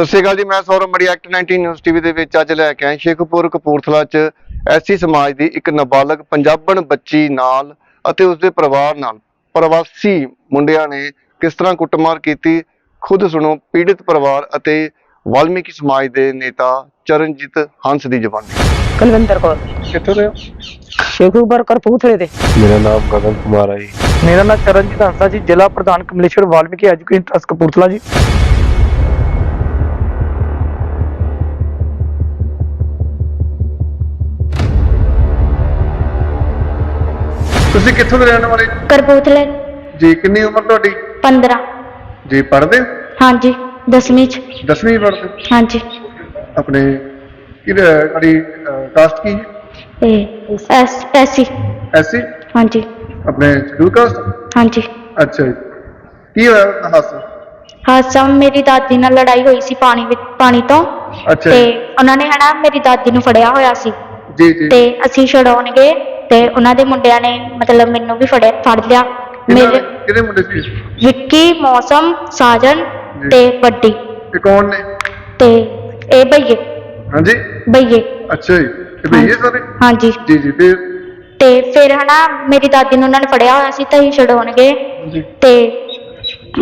ਸਤਿ ਸ਼੍ਰੀ ਅਕਾਲ ਜੀ ਮੈਂ ਸੌਰਵ ਮੜੀ ਐਕਟ 19 ਨਿਊਜ਼ ਟੀਵੀ ਦੇ ਵਿੱਚ ਅੱਜ ਲੈ ਕੇ ਆਏ ਸ਼ੇਖਪੁਰ ਕਪੂਰਥਲਾ 'ਚ ਐਸੀ ਸਮਾਜ ਦੀ ਇੱਕ ਨਾਬਾਲਗ ਪੰਜਾਬਣ ਬੱਚੀ ਨਾਲ ਅਤੇ ਉਸਦੇ ਪਰਿਵਾਰ ਨਾਲ। ਪ੍ਰਵਾਸੀ ਮੁੰਡਿਆਂ ਨੇ ਕਿਸ ਤਰ੍ਹਾਂ ਕੁੱਟਮਾਰ ਕੀਤੀ ਖੁਦ ਸੁਣੋ ਪੀੜਿਤ ਪਰਿਵਾਰ ਅਤੇ ਵਾਲਮੀਕੀ ਸਮਾਜ ਦੇ ਨੇਤਾ ਚਰਨਜੀਤ ਹੰਸ ਦੀ ਜ਼ੁਬਾਨੀ ਕੁਲਵਿੰਦਰ ਕੌਰ। ਕਿੱਥੋਂ ਦੇ ਸ਼ੇਖੂਬਰ ਕਰਪੂਥਲੇ ਦੇ। ਮੇਰਾ ਨਾਮ ਗਗਨ ਕੁਮਾਰ ਹੈ ਜੀ। ਮੇਰਾ ਨਾਮ ਚਰਨਜੀਤ ਹੰਸਾ ਜੀ ਜ਼ਿਲ੍ਹਾ ਪ੍ਰਧਾਨ ਕਮਲੇਸ਼ਵਰ ਵਾਲਮੀਕੀ ਐਜੂਕੇਸ਼ਨ ਟਰਸਟ ਕਪੂਰਥਲਾ ਜੀ। ਤੁਸੀਂ ਕਿੱਥੋਂ ਦੇ ਰਹਿਣ ਵਾਲੇ? ਕਰਪੂਥਲੇ ਜੀ ਕਿੰਨੀ ਉਮਰ ਤੁਹਾਡੀ? 15 ਜੀ ਪੜ੍ਹਦੇ? ਹਾਂਜੀ 10ਵੀਂ ਚ। 10ਵੀਂ ਪੜ੍ਹਦੇ? ਹਾਂਜੀ। ਆਪਣੇ ਕਿਹੜੀ ਤੁਹਾਡੀ ਕਾਸਟ ਕੀ ਇਹ ਐਸ ਐਸੀ ਐਸੀ ਹਾਂਜੀ। ਆਪਣੇ ਸ਼ਡਿਊਲ ਕਾਸਟ ਹਾਂਜੀ। ਅੱਛਾ ਜੀ। ਕੀ ਹੋਇਆ ਹਾਦਸਾ? ਹਾਦਸਾ ਮੇਰੀ ਦਾਦੀ ਨਾਲ ਲੜਾਈ ਹੋਈ ਸੀ ਪਾਣੀ ਵਿੱਚ ਪਾਣੀ ਤੋਂ। ਅੱਛਾ ਤੇ ਜੀ। ਉਹਨਾਂ ਨੇ ਹਨਾ ਮੇਰੀ ਦਾਦੀ ਨੂੰ ਫੜਿਆ ਹੋਇਆ ਸੀ। ਜੀ ਜੀ। ਤੇ ਅਸੀਂ ਛਡਾਉਣ ਗਏ ਤੇ ਉਹਨਾਂ ਦੇ ਮੁੰਡਿਆਂ ਨੇ ਮਤਲਬ ਮੈਨੂੰ ਵੀ ਫੜਿਆ ਫੜ ਲਿਆ। ਕਿਹਨਾਂ- ਮੇਰੇ ਕਿਹੜੇ ਮੁੰਡੇ ਸੀ? ਵਿੱਕੀ ਮੌਸਮ ਸਾਜਨ ਜੀ। ਤੇ ਵੱਡੀ। ਇਹ ਕੌਣ ਨੇ? ਤੇ ਇਹ ਭਈਏ ਹਾਂਜੀ? ਭਈਏ ਅੱਛਾ ਜੀ। ਇਹ ਭਈਏ ਸਾਰੇ? ਹਾਂਜੀ। ਜੀ ਜੀ ਫਿਰ? ਤੇ ਫਿਰ ਹਨਾ ਮੇਰੀ ਦਾਦੀ ਨੂੰ ਉਹਨਾਂ ਨੇ ਫੜਿਆ ਹੋਇਆ ਸੀ ਤਾਂ ਅਸੀਂ ਛਡਾਉਣ ਗਏ ਜੀ ਤੇ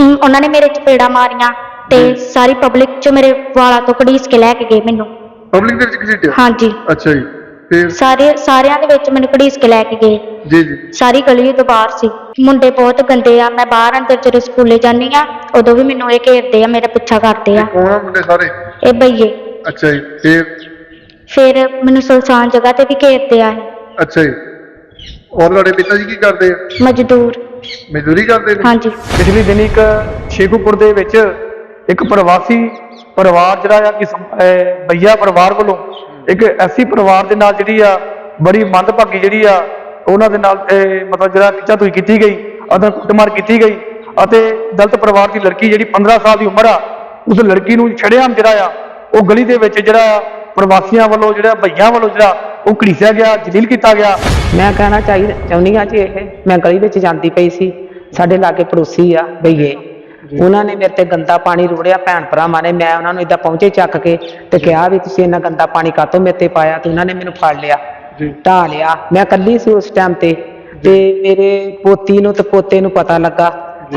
ਅਮ, ਉਹਨਾਂ ਨੇ ਮੇਰੇ ਚਪੇੜਾ ਮਾਰੀਆਂ ਤੇ ਜੀ। ਸਾਰੀ ਪਬਲਿਕ ਚ ਮੇਰੇ ਵਾਲਾਂ ਤੋਂ ਘੜੀਸ ਕੇ ਲੈ ਕੇ ਗਏ ਮੈਨੂੰ। ਪਬਲਿਕ ਦੇ ਵਿੱਚ ਕਿਸੇ ਹਾਂਜੀ। ਅੱਛਾ ਜੀ। ਫਿਰ? ਸਾਰੇ ਸਾਰਿਆਂ ਦੇ ਵਿੱਚ ਮੈਨੂੰ ਘੜੀਸ ਕੇ ਲੈ ਕੇ ਗਏ। ਜੀ ਜੀ। ਸਾਰੀ ਗਲੀ ਤੋਂ ਬਾਹਰ ਸੀ। ਮੁੰਡੇ ਬਹੁਤ ਗੰਦੇ ਆ। ਮੈਂ ਬਾਹਰ ਅੰਦਰ ਜਦੋਂ ਸਕੂਲੇ ਜਾਂਦੀ ਆ ਉਦੋਂ ਵੀ ਮੈਨੂੰ ਇਹ ਘੇਰਦੇ ਆ ਮੇਰਾ ਪਿੱਛਾ ਕਰਦੇ ਆ। ਕੌਣ ਆ ਮੁੰਡੇ ਸਾਰੇ? ਇਹ ਬਈਏ। ਅੱਛਾ ਜੀ ਫਿਰ? ਫਿਰ ਮੈਨੂੰ ਸੁਲਤਾਨ ਜਗ੍ਹਾ ਤੇ ਵੀ ਘੇਰਦੇ ਆ ਇਹ। ਅੱਛਾ ਜੀ। ਔਰ ਤੁਹਾਡੇ ਪਿਤਾ ਜੀ ਕੀ ਕਰਦੇ ਆ? ਮਜ਼ਦੂਰ। ਮਜ਼ਦੂਰੀ ਕਰਦੇ ਨੇ? ਹਾਂਜੀ। ਪਿਛਲੇ ਦਿਨ ਇੱਕ ਸ਼ੇਖੂਪੁਰ ਦੇ ਵਿੱਚ ਇੱਕ ਪ੍ਰਵਾਸੀ ਪਰਿਵਾਰ ਜਿਹੜਾ ਆ ਕਿ ਸਮ- ਅਹ ਬਈਆ ਪਰਿਵਾਰ ਵੱਲੋਂ ਇੱਕ ਐਸੀ ਪਰਿਵਾਰ ਦੇ ਨਾਲ ਜਿਹੜੀ ਆ, ਬੜੀ ਮੰਦਭਾਗੀ ਜਿਹੜੀ ਆ, ਉਹਨਾਂ ਦੇ ਨਾਲ ਮਤਲਬ ਜਿਹੜਾ ਟੀਚਾ ਤੋਈ ਕੀਤੀ ਗਈ ਅਤੇ ਕੁੱਟਮਾਰ ਕੀਤੀ ਗਈ ਅਤੇ ਦਲਤ ਪਰਿਵਾਰ ਦੀ ਲੜਕੀ ਜਿਹੜੀ 15 ਸਾਲ ਦੀ ਉਮਰ ਆ, ਉਸ ਲੜਕੀ ਨੂੰ ਛੜਿਆਮ ਜਿਹੜਾ ਆ, ਉਹ ਗਲੀ ਦੇ ਵਿੱਚ ਜਿਹੜਾ ਪ੍ਰਵਾਸੀਆਂ ਵੱਲੋਂ ਜਿਹੜਾ ਬਈਆਂ ਵੱਲੋਂ ਜਿਹੜਾ, ਉਹ ਘੜੀਸਿਆ ਗਿਆ, ਜਲੀਲ ਕੀਤਾ ਗਿਆ। ਮੈਂ ਕਹਿਣਾ ਚਾਹੀਦਾ ਚਾਹੁੰਦੀ ਹਾਂ ਜੀ ਇਹ, ਮੈਂ ਗਲੀ ਵਿੱਚ ਜਾਂਦੀ ਪਈ ਸੀ, ਸਾਡੇ ਲਾਗੇ ਪੜੋਸੀ ਆ, ਬਈਏ। ਉਹਨਾਂ ਨੇ ਮੇਰੇ ਤੇ ਗੰਦਾ ਪਾਣੀ ਰੋੜਿਆ ਭੈਣ ਭਰਾਵਾਂ ਨੇ ਮੈਂ ਉਹਨਾਂ ਨੂੰ ਇਦਾਂ ਪਹੁੰਚੇ ਚੱਕ ਕੇ ਤੇ ਕਿਹਾ ਵੀ ਤੁਸੀਂ ਇੰਨਾ ਗੰਦਾ ਪਾਣੀ ਕਾਤੋਂ ਮੇਰੇ ਤੇ ਪਾਇਆ? ਤੇ ਉਹਨਾਂ ਨੇ ਮੈਨੂੰ ਫੜ ਲਿਆ ਢਾ ਲਿਆ। ਮੈਂ ਕੱਲੀ ਸੀ ਉਸ ਟਾਈਮ ਤੇ। ਤੇ ਮੇਰੇ ਪੋਤੀ ਨੂੰ ਤੇ ਪੋਤੇ ਨੂੰ ਪਤਾ ਲੱਗਾ।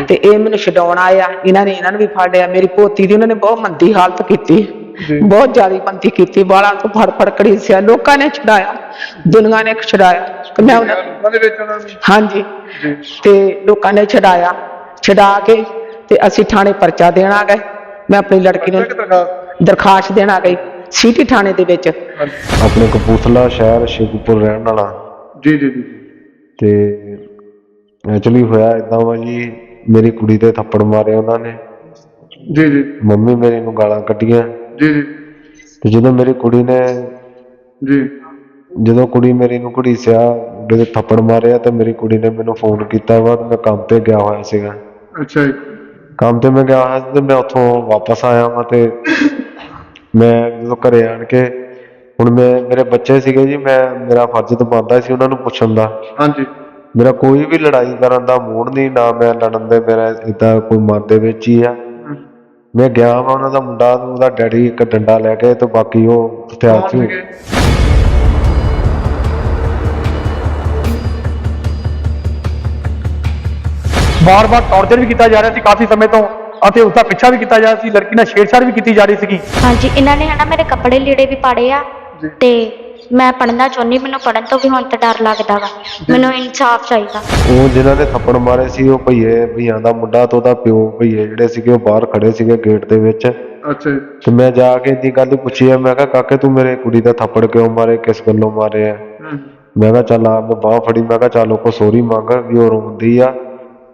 ਤੇ ਇਹ ਮੈਨੂੰ ਛਡਾਉਣ ਆਇਆ। ਇਹਨਾਂ ਨੇ ਇਹਨਾਂ ਨੂੰ ਵੀ ਫੜ ਲਿਆ। ਮੇਰੀ ਪੋਤੀ ਦੀ ਉਹਨਾਂ ਨੇ ਬਹੁਤ ਮੰਦੀ ਹਾਲਤ ਕੀਤੀ। ਬਹੁਤ ਜ਼ਿਆਦਾ ਮੰਦੀ ਕੀਤੀ। ਬਾਲਾਂ ਤੋਂ ਫੜ ਫੜ ਕੜੀਸਿਆ ਲੋਕਾਂ ਨੇ ਛਡਾਇਆ। ਦੁਨੀਆ ਨੇ ਛਡਾਇਆ। ਮੈਂ ਉਹਨਾਂ ਦੇ ਵਿੱਚ ਉਹਨਾਂ ਨੂੰ ਹਾਂਜੀ। ਤੇ ਲੋਕਾਂ ਨੇ ਛਡਾਇਆ। ਛਡਾ ਕੇ ਤੇ ਅਸੀਂ ਥਾਣੇ ਪਰਚਾ ਦੇਣ ਆ ਗਏ। ਮੈਂ ਆਪਣੀ ਲੜਕੀ ਨੂੰ ਦਰਖਾਸਤ ਦੇਣ ਆ ਗਈ। ਸਿਟੀ ਥਾਣੇ ਦੇ ਵਿੱਚ। ਆਪਣੇ ਕਪੂਰਥਲਾ ਸ਼ਹਿਰ ਸ਼ੇਖੂਪੁਰ ਰਹਿਣ ਵਾਲਾ। ਜੀ ਜੀ ਜੀ। ਤੇ ਐਕਚੁਅਲੀ ਹੋਇਆ ਇਦਾਂ ਵਾ ਜੀ ਮੇਰੀ ਕੁੜੀ ਤੇ ਥੱਪੜ ਮਾਰੇ ਉਹਨਾਂ ਨੇ। ਜੀ ਜੀ। ਮੰਮੀ ਮੇਰੀ ਨੂੰ ਗਾਲਾਂ ਕੱਢੀਆਂ। ਜੀ ਜੀ। ਤੇ ਜਦੋਂ ਮੇਰੀ ਕੁੜੀ ਨੇ ਜੀ। ਜਦੋਂ ਕੁੜੀ ਮੇਰੀ ਨੂੰ ਘੜੀਸਿਆ ਉਹਦੇ ਥੱਪੜ ਮਾਰਿਆ ਤੇ ਮੇਰੀ ਕੁੜੀ ਨੇ ਮੈਨੂੰ ਫੋਨ ਕੀਤਾ ਵਾ ਤੇ ਮੈਂ ਕੰਮ ਤੇ ਗਿਆ ਹੋਇਆ ਸੀਗਾ। ਅੱਛਾ ਜੀ। ਕੰਮ ਤੇ ਮੈਂ ਗਿਆ ਹੋਇਆ ਸੀ ਤੇ ਮੈਂ ਉੱਥੋਂ ਵਾਪਸ ਆਇਆ ਵਾਂ ਤੇ ਮੈਂ ਜਦੋਂ ਘਰੇ ਆਣ ਕੇ ਹੁਣ ਮੈਂ ਮੇਰੇ ਬੱਚੇ ਸੀਗੇ ਜੀ ਮੈਂ ਮੇਰਾ ਫਰਜ਼ ਤਾਂ ਬਣਦਾ ਸੀ ਉਹਨਾਂ ਨੂੰ ਪੁੱਛਣ ਦਾ। ਹਾਂਜੀ। ਮੇਰਾ ਕੋਈ ਵੀ ਲੜਾਈ ਕਰਨ ਦਾ ਮੂਡ ਨਹੀਂ ਨਾ ਮੈਂ ਲੜਨ ਦੇ ਮੇਰਾ ਇਦਾਂ ਕੋਈ ਮਨ ਦੇ ਵਿੱਚ ਹੀ ਆ। ਮੈਂ ਗਿਆ ਵਾ ਉਹਨਾਂ ਦਾ ਮੁੰਡਾ ਉਹਦਾ ਡੈਡੀ ਇੱਕ ਡੰਡਾ ਲੈ ਕੇ ਤੇ ਬਾਕੀ ਉਹ ਹਥਿਆਰ ਸੀ ਬਾਰ-ਬਾਰ ਟੌਰਚਰ ਵੀ ਕੀਤਾ ਜਾ ਰਿਹਾ ਸੀ ਕਾਫੀ ਸਮੇਂ ਤੋਂ ਅਤੇ ਉਸ ਦਾ ਪਿੱਛਾ ਵੀ ਕੀਤਾ ਜਾ ਰਿਹਾ ਸੀ। ਲੜਕੀ ਨਾਲ ਛੇੜਛਾੜ ਵੀ ਕੀਤੀ ਜਾ ਰਹੀ ਸੀਗੀ। ਹਾਂਜੀ ਇਹਨਾਂ ਨੇ ਹਨਾ ਮੇਰੇ ਕੱਪੜੇ ਲੀੜੇ ਵੀ ਪਾੜੇ ਆ। ਤੇ ਮੈਂ ਪੜਨਾ ਚਾਹੁੰਦੀ ਮੈਨੂੰ ਪੜਨ ਤੋਂ ਵੀ ਹੁਣ ਤਾਂ ਡਰ ਲੱਗਦਾ ਵਾ। ਮੈਨੂੰ ਇਨਸਾਫ ਚਾਹੀਦਾ। ਉਹ ਜਿਨ੍ਹਾਂ ਨੇ ਥੱਪੜ ਮਾਰੇ ਸੀ ਉਹ ਭਈਏ ਭਈਆਂ ਦਾ ਮੁੰਡਾ ਤੇ ਉਹਦਾ ਪਿਓ ਭਈਏ ਜਿਹੜੇ ਸੀਗੇ ਉਹ ਬਾਹਰ ਖੜੇ ਸੀਗੇ ਗੇਟ ਦੇ ਵਿੱਚ। ਅੱਛਾ ਤੇ ਮੈਂ ਜਾ ਕੇ ਇੰਨੀ ਗੱਲ ਪੁੱਛੀ ਆ ਮੈਂ ਕਿਹਾ ਕਾਕੇ ਤੂੰ ਮੇਰੇ ਕੁੜੀ ਦਾ ਥੱਪੜ ਕਿਉਂ ਮਾਰੇ? ਕਿਸ ਗੱਲੋਂ ਮਾਰੇ ਆ? ਮੈਂ ਕਿਹਾ ਚੱਲ ਆ ਮੈਂ ਬਾਹ ਫੜੀ ਮੈਂ ਕਿਹਾ ਚੱਲ ਉਹ ਕੋ ਸੋਰੀ ਮੰਗ ਵੀ ਉਹ ਰੋਂਦੀ ਆ।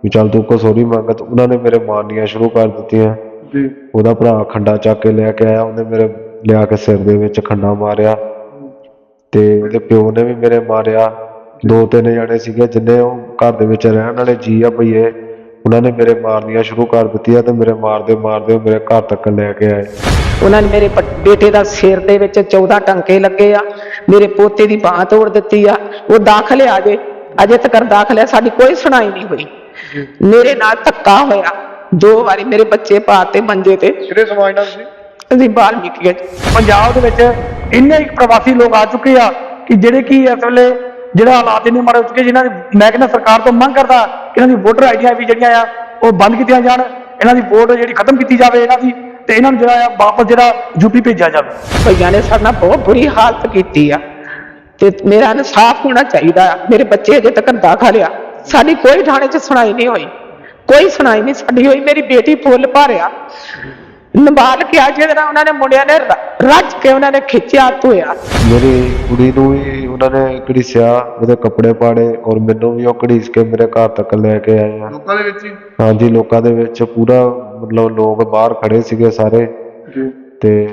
ਵੀ ਚੱਲ ਤੂੰ ਕੋ ਸੋਰੀ ਮੰਗ ਤੇ ਉਹਨਾਂ ਨੇ ਮੇਰੇ ਮਾਰਨੀਆਂ ਸ਼ੁਰੂ ਕਰ ਦਿੱਤੀਆਂ। ਜੀ। ਉਹਦਾ ਭਰਾ ਖੰਡਾ ਚੱਕ ਕੇ ਲੈ ਕੇ ਆਇਆ ਉਹਨੇ ਮੇਰੇ ਲਿਆ ਕੇ ਸਿਰ ਦੇ ਵਿੱਚ ਖੰਡਾ ਮਾਰਿਆ। ਤੇ ਉਹਦੇ ਪਿਓ ਨੇ ਵੀ ਮੇਰੇ ਮਾਰਿਆ। ਦੋ ਤਿੰਨ ਜਣੇ ਸੀਗੇ ਜਿੰਨੇ ਉਹ ਘਰ ਦੇ ਵਿੱਚ ਰਹਿਣ ਵਾਲੇ ਜੀ ਆ ਭਈਏ। ਉਹਨਾਂ ਨੇ ਮੇਰੇ ਮਾਰਨੀਆਂ ਸ਼ੁਰੂ ਕਰ ਦਿੱਤੀਆਂ ਤੇ ਮੇਰੇ ਮਾਰਦੇ ਮਾਰਦੇ ਉਹ ਮੇਰੇ ਘਰ ਤੱਕ ਲੈ ਕੇ ਆਏ। ਉਹਨਾਂ ਨੇ ਮੇਰੇ ਪ- ਬੇਟੇ ਦਾ ਸਿਰ ਦੇ ਵਿੱਚ 14 ਟੰਕੇ ਲੱਗੇ ਆ। ਮੇਰੇ ਪੋਤੇ ਦੀ ਬਾਹ ਤੋੜ ਦਿੱਤੀ ਆ। ਉਹ ਦਾਖਲ ਆ ਜੇ ਅਜੇ ਤੱਕ ਦਾਖਲ ਹੈ ਸਾਡੀ ਕੋਈ ਸੁਣਾਈ ਨਹੀਂ ਹੋਈ। ਮੇਰੇ ਨਾਲ ਧੱਕਾ ਹੋਇਆ। ਦੋ ਵਾਰੀ ਮੇਰੇ ਬੱਚੇ ਪਾਤੇ ਮੰਜੇ ਤੇ। ਕਿਹੜੇ ਸਮਾਜ ਨਾਲ ਸੀ? ਅਸੀਂ ਬਾਲਮੀਕੀ ਚ ਪੰਜਾਬ ਦੇ ਵਿੱਚ ਇੰਨੇ ਹੀ ਪ੍ਰਵਾਸੀ ਲੋਕ ਆ ਚੁੱਕੇ ਆ ਕਿ ਜਿਹੜੇ ਕਿ ਇਸ ਵੇਲੇ ਜਿਹੜਾ ਹਾਲਾਤ ਇੰਨੇ ਮਾੜੇ ਹੋ ਚੁੱਕੇ ਜਿਨ੍ਹਾਂ ਦੀ ਮੈਂ ਕਹਿੰਦਾ ਸਰਕਾਰ ਤੋਂ ਮੰਗ ਕਰਦਾ ਕਿ ਇਹਨਾਂ ਦੀ ਵੋਟਰ ਆਈਡੀਆਂ ਵੀ ਜਿਹੜੀਆਂ ਆ ਉਹ ਬੰਦ ਕੀਤੀਆਂ ਜਾਣ। ਇਹਨਾਂ ਦੀ ਵੋਟ ਜਿਹੜੀ ਖਤਮ ਕੀਤੀ ਜਾਵੇ ਇਹਨਾਂ ਦੀ ਤੇ ਇਹਨਾਂ ਨੂੰ ਜਿਹੜਾ ਆ ਵਾਪਸ ਜਿਹੜਾ ਯੂਪੀ ਭੇਜਿਆ ਜਾਵੇ। ਭਈਆ ਨੇ ਸਾਡੇ ਨਾਲ ਬਹੁਤ ਬੁਰੀ ਹਾਲਤ ਕੀਤੀ ਆ ਤੇ ਮੇਰਾ ਇਨਸਾਫ ਹੋਣਾ ਚਾਹੀਦਾ ਮੇਰੇ ਬੱਚੇ ਅਜੇ ਤੱਕ ਦਾਖਲ ਆ ਸਾਡੀ ਕੋਈ ਥਾਣੇ 'ਚ ਸੁਣਾਈ ਨਹੀਂ ਹੋਈ। ਕੋਈ ਸੁਣਾਈ ਨਹੀਂ ਸਾਡੀ ਹੋਈ ਮੇਰੀ ਬੇਟੀ ਫੁੱਲ ਭਾਰਿਆ। ਨਬਾਲ ਕਿਹਾ ਜਿਹਦੇ ਨਾਲ ਉਹਨਾਂ ਨੇ ਮੁੰਡਿਆਂ ਨੇ ਰੱਜ ਕੇ ਉਹਨਾਂ ਨੇ ਖਿੱਚਿਆ ਧੋਇਆ। ਮੇਰੀ ਕੁੜੀ ਨੂੰ ਵੀ ਉਹਨਾਂ ਨੇ ਘੜੀਸਿਆ ਉਹਦੇ ਕੱਪੜੇ ਪਾੜੇ ਔਰ ਮੈਨੂੰ ਵੀ ਉਹ ਘੜੀਸ ਕੇ ਮੇਰੇ ਘਰ ਤੱਕ ਲੈ ਕੇ ਆਏ ਆ। ਲੋਕਾਂ ਦੇ ਵਿੱਚ ਹੀ? ਹਾਂਜੀ ਲੋਕਾਂ ਦੇ ਵਿੱਚ ਪੂਰਾ ਮਤਲਬ ਲੋਕ ਬਾਹਰ ਖੜੇ ਸੀਗੇ ਸਾਰੇ। ਜੀ। ਤੇ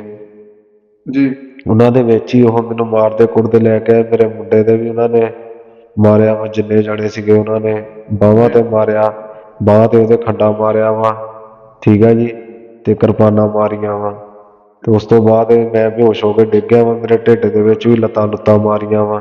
ਜੀ। ਉਹਨਾਂ ਦੇ ਵਿੱਚ ਹੀ ਉਹ ਮੈਨੂੰ ਮਾਰਦੇ ਕੁੱਟਦੇ ਲੈ ਕੇ ਆਏ ਮੇਰੇ ਮੁੰਡੇ ਦੇ ਵੀ ਉਹਨਾਂ ਨੇ ਮਾਰਿਆ ਵਾ, ਜਿੰਨੇ ਜਾਣੇ ਸੀਗੇ ਉਹਨਾਂ ਨੇ, ਬਾਹਾਂ ਤੇ ਮਾਰਿਆ, ਬਾਹਾਂ ਤੇ ਉਹਦੇ ਖੱਡਾ ਮਾਰਿਆ ਵਾ, ਠੀਕ ਆ ਜੀ, ਤੇ ਕਿਰਪਾਨਾਂ ਮਾਰੀਆਂ ਵਾ। ਤੇ ਉਸ ਤੋਂ ਬਾਅਦ ਮੈਂ ਬੇਹੋਸ਼ ਹੋ ਕੇ ਡਿੱਗ ਗਿਆ ਵਾ, ਮੇਰੇ ਢਿੱਡ ਦੇ ਵਿੱਚ ਵੀ ਲੱਤਾਂ ਲੁੱਤਾਂ ਮਾਰੀਆਂ ਵਾ।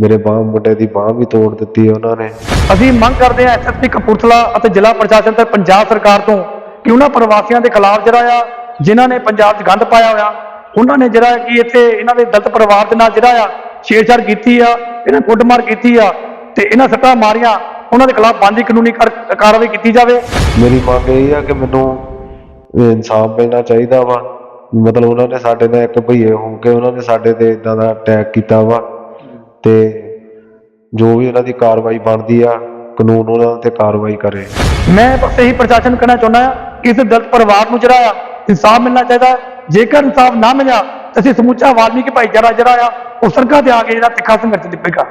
ਮੇਰੇ ਬਾਹ ਮੁੰਡੇ ਦੀ ਬਾਹ ਵੀ ਤੋੜ ਦਿੱਤੀ ਉਹਨਾਂ ਨੇ। ਅਸੀਂ ਮੰਗ ਕਰਦੇ ਹਾਂ ਐਸਐਸਪੀ ਕਪੂਰਥਲਾ ਅਤੇ ਜ਼ਿਲ੍ਹਾ ਪ੍ਰਸ਼ਾਸਨ ਤੇ ਪੰਜਾਬ ਸਰਕਾਰ ਤੋਂ ਕਿ ਉਹਨਾਂ ਪ੍ਰਵਾਸੀਆਂ ਦੇ ਖਿਲਾਫ ਜਿਹੜਾ ਆ, ਜਿਨ੍ਹਾਂ ਨੇ ਪੰਜਾਬ 'ਚ ਗੰਦ ਪਾਇਆ ਹੋਇਆ, ਉਹਨਾਂ ਨੇ ਜਿਹੜਾ ਕਿ ਇੱਥੇ ਇਹਨਾਂ ਦੇ ਦਲਿਤ ਪਰਿਵਾਰ ਦੇ ਨਾਲ ਜਿਹੜਾ ਆ, ਛੇੜਛਾੜ ਕੀਤੀ ਆ ਇਹਨਾਂ ਕੁੱਟਮਾਰ ਕੀਤੀ ਆ ਤੇ ਇਹਨਾਂ ਸੱਟਾਂ ਮਾਰੀਆਂ। ਉਹਨਾਂ ਦੇ ਖਿਲਾਫ ਬਣਦੀ ਕਾਨੂੰਨੀ ਕਾਰ- ਕਾਰਵਾਈ ਕੀਤੀ ਜਾਵੇ। ਮੇਰੀ ਮੰਗ ਇਹ ਆ ਕਿ ਮੈਨੂੰ ਇਨਸਾਫ ਮਿਲਣਾ ਚਾਹੀਦਾ ਵਾ। ਮਤਲਬ ਉਹਨਾਂ ਨੇ ਸਾਡੇ ਨਾਲ ਇੱਕ ਭਈਏ ਹੋ ਕੇ ਉਹਨਾਂ ਨੇ ਸਾਡੇ ਤੇ ਇਦਾਂ ਦਾ ਅਟੈਕ ਕੀਤਾ ਵਾ। ਤੇ ਜੋ ਵੀ ਉਹਨਾਂ ਦੀ ਕਾਰਵਾਈ ਬਣਦੀ ਆ ਕਾਨੂੰਨ ਉਹਨਾਂ ਤੇ ਕਾਰਵਾਈ ਕਰੇ। ਮੈਂ ਬਸ ਇਹੀ ਪ੍ਰਸ਼ਾਸਨ ਕਹਿਣਾ ਚਾਹੁੰਦਾ ਆ ਕਿ ਇਸ ਦਲਿਤ ਪਰਿਵਾਰ ਨੂੰ ਜਿਹੜਾ ਆ ਇਨਸਾਫ ਮਿਲਣਾ ਚਾਹੀਦਾ। ਜੇਕਰ ਇਨਸਾਫ ਨਾ ਮਿਲਿਆ ਅਸੀਂ ਸਮੁੱਚਾ ਵਾਲਮੀਕੀ ਭਾਈਚਾਰਾ ਜਿਹੜਾ ਆ ਉਹ ਸੜਕਾਂ ਤੇ ਆ ਕੇ ਜਿਹੜਾ ਤਿੱਖਾ ਸੰਘਰਸ਼ ਦਿੱਪੇਗਾ